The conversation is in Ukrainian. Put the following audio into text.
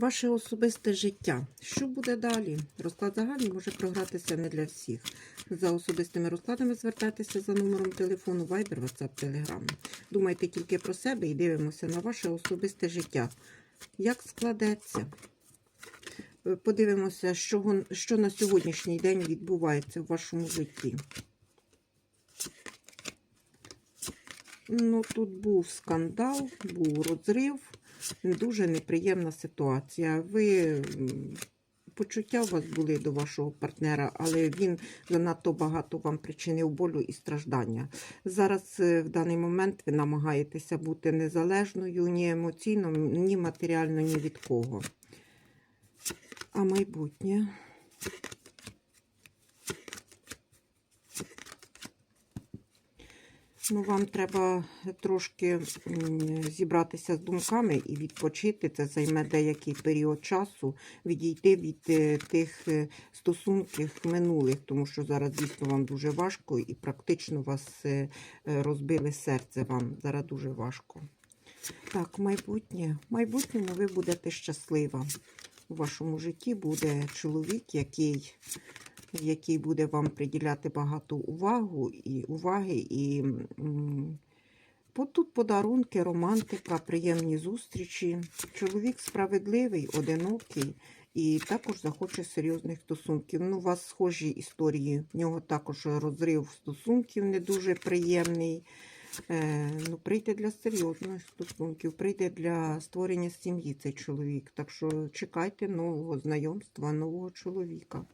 Ваше особисте життя. Що буде далі? Розклад загальний може програтися не для всіх. За особистими розкладами звертайтеся за номером телефону Viber, WhatsApp, Telegram. Думайте тільки про себе і дивимося на ваше особисте життя. Як складеться? Е, Подивимося, що, що на сьогоднішній день відбувається в вашому житті. Ну, тут був скандал, був розрив, дуже неприємна ситуація. Ви почуття у вас були до вашого партнера, але він занадто багато вам причинив болю і страждання. Зараз е, в даний момент ви намагаєтеся бути незалежною ні емоційно, ні матеріально, ні від кого. А майбутнє. Ну, вам треба трошки зібратися з думками і відпочити. Це займе деякий період часу, відійти від е, тих е, стосунків минулих, тому що зараз дійсно вам дуже важко і практично вас е, розбили серце вам. Зараз дуже важко. Так, майбутнє. В майбутньому ви будете щаслива. У вашому житті буде чоловік, який який буде вам приділяти багато увагу і уваги. І тут подарунки, романтика, приємні зустрічі. Чоловік справедливий, одинокий і також захоче серйозних стосунків. Ну, у вас схожі історії. В нього також розрив стосунків не дуже приємний. Е, ну, прийде для серйозних стосунків, прийде для створення сім'ї цей чоловік. Так що чекайте нового знайомства, нового чоловіка.